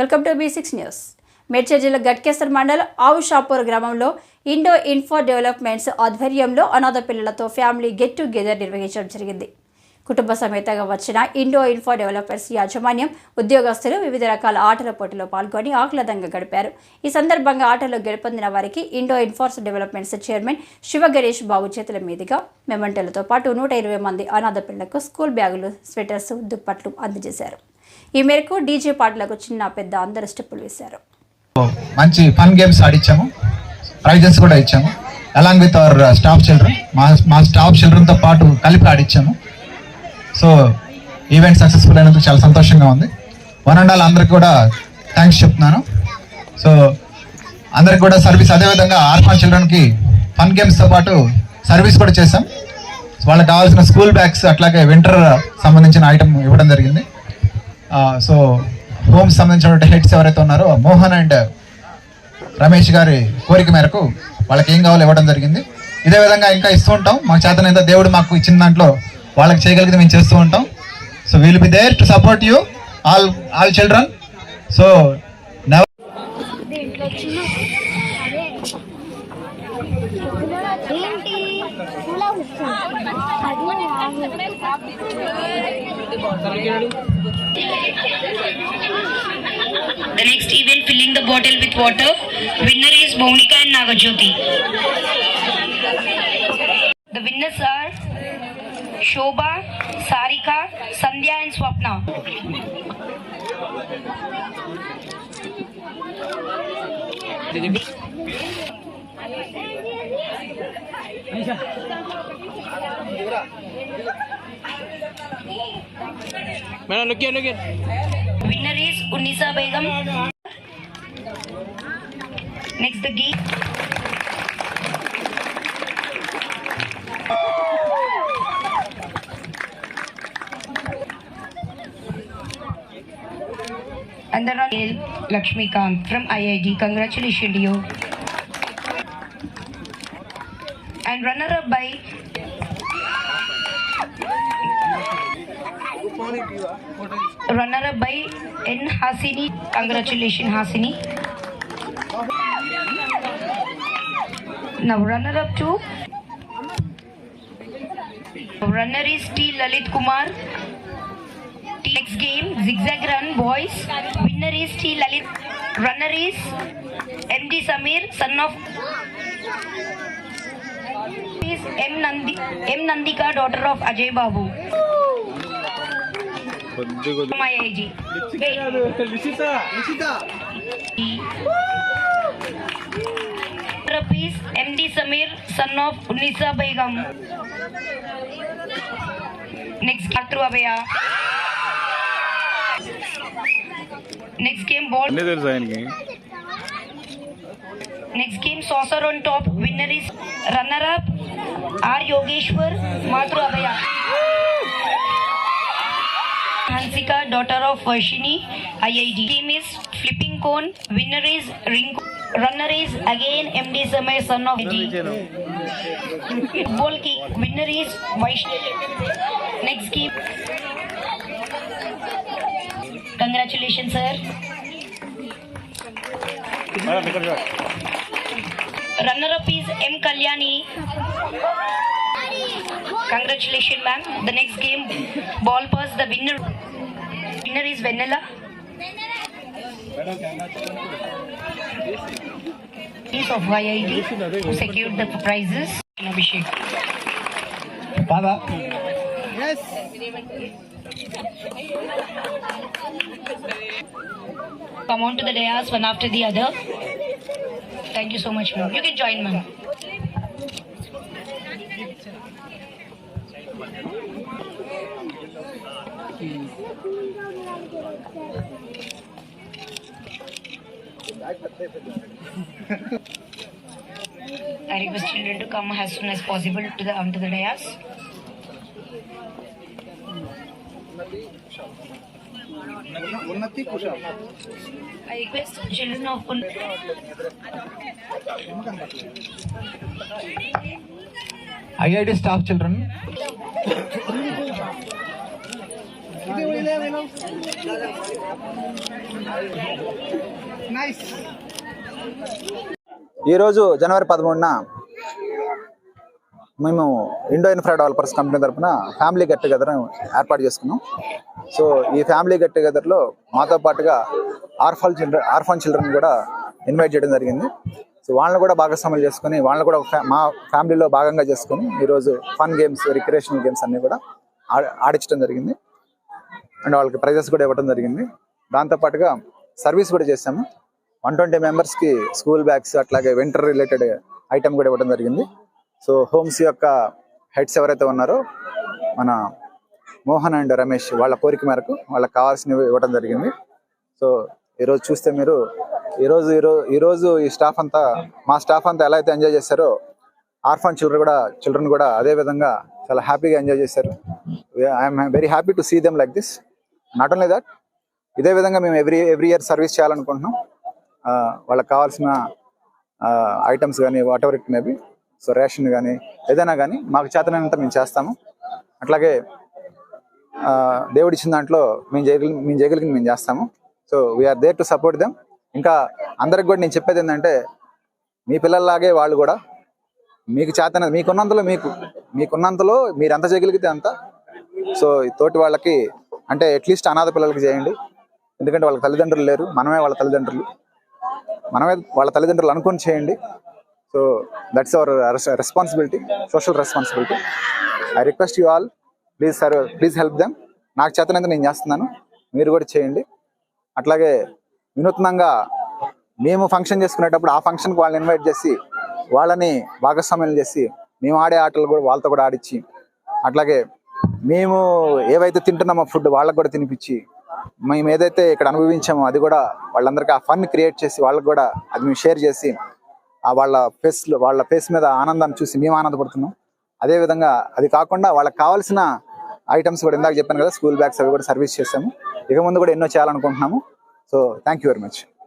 Welcome to B six news. Medchal జిల్లా గట్కేసర్ మండల్ ఆవు షాపూర్ గ్రామంలో ఇండో ఇన్ఫో డెవలప్మెంట్స్ ఆధ్వర్యంలో అనాథ పిల్లలతో ఫ్యామిలీ గెట్ టుగెదర్ నిర్వహించడం జరిగింది. కుటుంబ సమేతంగా వచ్చిన ఇండో ఇన్ఫో డెవలపర్స్ యాజమాన్యం ఉద్యోగస్తులు వివిధ రకాల ఆటల పోటీలో పాల్గొని ఆహ్లాదంగా గడిపారు. ఈ సందర్భంగా ఆటలో గెలుపొందిన వారికి ఇండో ఇన్ఫోర్స్ డెవలప్మెంట్స్ చైర్మన్ శివ గణేష్ బాబు చేతుల మీదుగా మెమంటలతో పాటు నూట ఇరవై మంది అనాథ పిల్లలకు స్కూల్ బ్యాగులు స్వెటర్స్ దుప్పట్లు అందజేశారు. ఈ మేరకు డీజే పాటలకు చిన్న పెద్ద అందరు స్టెప్పులు వేశారు. మంచి ఫన్ గేమ్స్ ఆడిచ్చాము. ప్రైజెస్ కూడా ఇచ్చాము. Along with our staff children మా మా స్టాఫ్ చిల్డ్రన్తో పాటు కలిపి ఆడిచ్చాము. సో ఈవెంట్ సక్సెస్ఫుల్ అయినందుకు చాలా సంతోషంగా ఉంది. వన్ అండ్ ఆల్ అందరికి కూడా థ్యాంక్స్ చెప్తున్నాను. సో అందరికి కూడా సర్వీస్ అదేవిధంగా ఆర్ఫాన్ చిల్డ్రన్కి ఫన్ గేమ్స్తో పాటు సర్వీస్ కూడా చేశాం. వాళ్ళకి కావాల్సిన స్కూల్ బ్యాగ్స్ అట్లాగే వింటర్ సంబంధించిన ఐటమ్ ఇవ్వడం జరిగింది. సో హోమ్ సంబంధించిన హెడ్స్ ఎవరైతే ఉన్నారో మోహన్ అండ్ రమేష్ గారి కోరిక మేరకు వాళ్ళకి ఏం కావాలో ఇవ్వడం జరిగింది. ఇదే విధంగా ఇంకా ఇస్తూ ఉంటాం. మాకు చేతనైతే దేవుడు మాకు ఇచ్చిన దాంట్లో వాళ్ళకి చేయగలిగితే మేము చేస్తూ ఉంటాం. So will be there to support you all all children so never The next event filling the bottle with water. Winner is Monica and Nagajyoti. The winners are Shobha, Sarika, Sandhya and Swapna. Thank you. Madam लुकिए लुकिए winner is Unnisa Begum next the Geet Andhra Lakshmikant from IID. Congratulations to you. And runner up by runner up by N Hasini. Congratulations, Hasini. Now runner up to runner is T Lalit Kumar. Next game zigzag run boys. Winner is T Lalit. Runner is MD Samir, son of M Nandi M Nandi का daughter of Ajay Babu Maya M D Samir son of Unnisa Begum next खातरुआ भैया next game board Next came Saucer on top. Winner is runner-up R. Yogeshwar Madhur Abhaya. Hansika, daughter of Varshini, IID. Team is flipping cone. Winner is Rinku. Runner is again MD Samay, son of ji Ball kick. Winner is Vaishnavi. Next keep Congratulations, sir. Runner up is M. Kalyani. Congratulations, ma'am. The next game, ball pass. The winner, winner is Vanilla. Piece of YID who secured the prizes. Abhishek. Baba. Yes. Come on to the dais one after the other. Thank you so much, ma'am. You can join, ma'am. I request children to come as soon as possible to the onto the dais. Un- IIT staff children. ఈరోజు జనవరి పదమూడున మేము Indo infra developers company తరఫున family get together ఏర్పాటు చేసుకున్నాం. So ఈ family get టుగెదర్లో మాతో పాటుగా ఆర్ఫల్ చిల్డ్రన్ ఆర్ఫన్ చిల్డ్రన్ కూడా ఇన్వైట్ చేయడం జరిగింది. సో వాళ్ళని కూడా భాగస్వాములు చేసుకుని వాళ్ళని కూడా మా ఫ్యామిలీలో భాగంగా చేసుకుని ఈరోజు ఫన్ గేమ్స్ రిక్రియేషనల్ గేమ్స్ అన్నీ కూడా ఆడించడం జరిగింది. అండ్ వాళ్ళకి ప్రైజెస్ కూడా ఇవ్వడం జరిగింది. దాంతోపాటుగా సర్వీస్ కూడా చేశాము. వన్ ట్వంటీ మెంబర్స్కి స్కూల్ బ్యాగ్స్ అట్లాగే వింటర్ రిలేటెడ్ ఐటమ్ కూడా ఇవ్వడం జరిగింది. సో హోమ్స్ యొక్క హెడ్స్ ఎవరైతే ఉన్నారో మన మోహన్ అండ్ రమేష్ వాళ్ళ కోరిక మేరకు వాళ్ళకి కావాల్సినవి ఇవ్వడం జరిగింది. సో ఈరోజు చూస్తే మీరు ఈరోజు ఈరోజు ఈరోజు ఈ స్టాఫ్ అంతా మా స్టాఫ్ అంతా ఎలా అయితే ఎంజాయ్ చేశారో ఆర్ఫాన్ చిల్డ్రన్ కూడా చిల్డ్రన్ కూడా అదే విధంగా చాలా హ్యాపీగా ఎంజాయ్ చేశారు. I'm very happy to see them like this not only that ఇదే విధంగా మేము ఎవ్రీ ఎవ్రీ ఇయర్ సర్వీస్ చేయాలనుకుంటున్నాం. ఆ, వాళ్ళకి కావాల్సిన ఐటమ్స్ కానీ whatever it maybe so ration కానీ ఏదైనా కానీ మాకు చేతనంత మేము చేస్తాము. అట్లాగే ఆ, దేవుడు ఇచ్చిన దాంట్లో మేము చేయగలి మేము చేయగలిగింది మేము చేస్తాము. So we're there to support them ఇంకా అందరికి కూడా నేను చెప్పేది ఏంటంటే మీ పిల్లల్లాగే వాళ్ళు కూడా మీకు చేతన మీకున్నంతలో మీకు మీకున్నంతలో మీరు ఎంత చేయగలిగితే అంత. సో ఈ తోటి వాళ్ళకి అంటే అట్లీస్ట్ అనాథ పిల్లలకి చేయండి. ఎందుకంటే వాళ్ళ తల్లిదండ్రులు లేరు మనమే వాళ్ళ తల్లిదండ్రులు. మనమే వాళ్ళ తల్లిదండ్రులు అనుకొని చేయండి. So that's our responsibility social responsibility I request you all please sir please help them నాకు చేతనైతే నేను చేస్తున్నాను. మీరు కూడా చేయండి. అట్లాగే వినూత్నంగా మేము ఫంక్షన్ చేసుకునేటప్పుడు ఆ ఫంక్షన్కి వాళ్ళని ఇన్వైట్ చేసి వాళ్ళని భాగస్వామ్యం చేసి మేము ఆడే ఆటలు కూడా వాళ్ళతో కూడా ఆడిచ్చి అట్లాగే మేము ఏవైతే తింటున్నామో ఫుడ్ వాళ్ళకి కూడా తినిపించి మేము ఏదైతే ఇక్కడ అనుభవించామో అది కూడా వాళ్ళందరికీ ఆ ఫన్ క్రియేట్ చేసి వాళ్ళకి కూడా అది మేము షేర్ చేసి వాళ్ళ ఫేస్ వాళ్ళ ఫేస్ మీద ఆనందాన్ని చూసి మేము ఆనందపడుతున్నాం. అదే విధంగా అది కాకుండా వాళ్ళకి కావాల్సిన ఐటమ్స్ కూడా ఇందాక చెప్పాను కదా స్కూల్ బ్యాగ్స్ అవి కూడా సర్వీస్ చేసాము ఇక ముందు కూడా ఎన్నో చేయాలనుకుంటున్నాము. So thank you very much